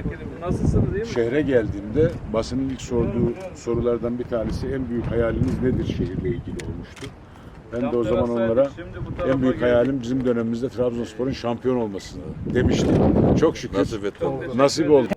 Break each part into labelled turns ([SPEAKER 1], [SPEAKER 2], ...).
[SPEAKER 1] ediyorum. Nasılsınız iyi mi?
[SPEAKER 2] Şehre geldiğimde basının ilk sorduğu sorulardan bir tanesi en büyük hayaliniz nedir şehirle ilgili olmuştu. Ben de o zaman onlara en büyük
[SPEAKER 1] geldik.
[SPEAKER 2] hayalim bizim dönemimizde Trabzonspor'un şampiyon olması demiştim. Çok şükür
[SPEAKER 3] Nasip
[SPEAKER 2] nasip oldu.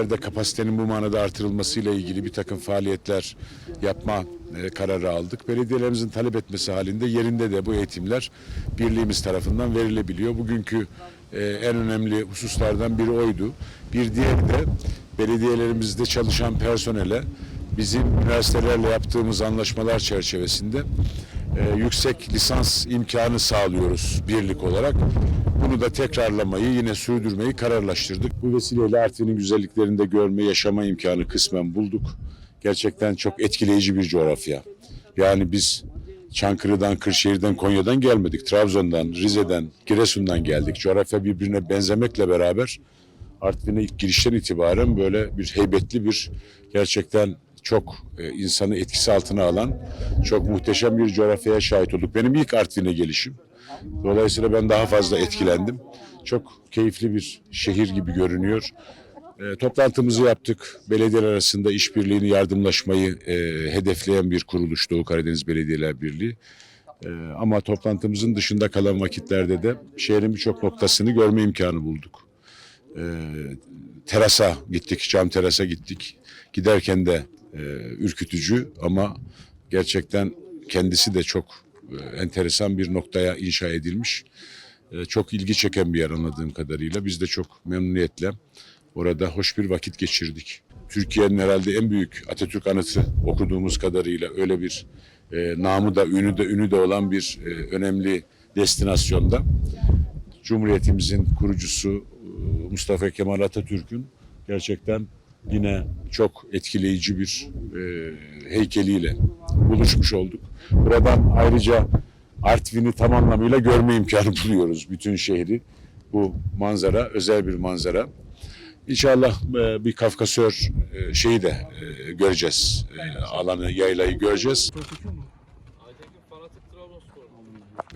[SPEAKER 2] Yerde kapasitenin bu manada artırılmasıyla ilgili bir takım faaliyetler yapma e, kararı aldık. Belediyelerimizin talep etmesi halinde yerinde de bu eğitimler birliğimiz tarafından verilebiliyor. Bugünkü e, en önemli hususlardan biri oydu. Bir diğeri de belediyelerimizde çalışan personele bizim üniversitelerle yaptığımız anlaşmalar çerçevesinde e, yüksek lisans imkanı sağlıyoruz birlik olarak. Bunu da tekrarlamayı yine sürdürmeyi kararlaştırdık. Bu vesileyle Artvin'in güzelliklerini de görme, yaşama imkanı kısmen bulduk. Gerçekten çok etkileyici bir coğrafya. Yani biz Çankırı'dan, Kırşehir'den, Konya'dan gelmedik. Trabzon'dan, Rize'den, Giresun'dan geldik. Coğrafya birbirine benzemekle beraber Artvin'e ilk girişten itibaren böyle bir heybetli bir gerçekten çok e, insanı etkisi altına alan çok muhteşem bir coğrafyaya şahit olduk. Benim ilk Artvin'e gelişim. Dolayısıyla ben daha fazla etkilendim. Çok keyifli bir şehir gibi görünüyor. E, toplantımızı yaptık. Belediyeler arasında işbirliğini, yardımlaşmayı e, hedefleyen bir kuruluş Doğu Karadeniz Belediyeler Birliği. E, ama toplantımızın dışında kalan vakitlerde de şehrin birçok noktasını görme imkanı bulduk. E, terasa gittik, cam terasa gittik. Giderken de e, ürkütücü ama gerçekten kendisi de çok e, enteresan bir noktaya inşa edilmiş. E, çok ilgi çeken bir yer anladığım kadarıyla. Biz de çok memnuniyetle orada hoş bir vakit geçirdik. Türkiye'nin herhalde en büyük Atatürk anıtı okuduğumuz kadarıyla öyle bir e, namı da ünü de ünü de olan bir e, önemli destinasyonda. Cumhuriyetimizin kurucusu e, Mustafa Kemal Atatürk'ün gerçekten yine çok etkileyici bir e, heykeliyle buluşmuş olduk. Buradan ayrıca Artvin'i tam anlamıyla görme imkanı buluyoruz. Bütün şehri. Bu manzara özel bir manzara. İnşallah e, bir Kafkasör e, şeyi de e, göreceğiz. E, alanı, yaylayı göreceğiz.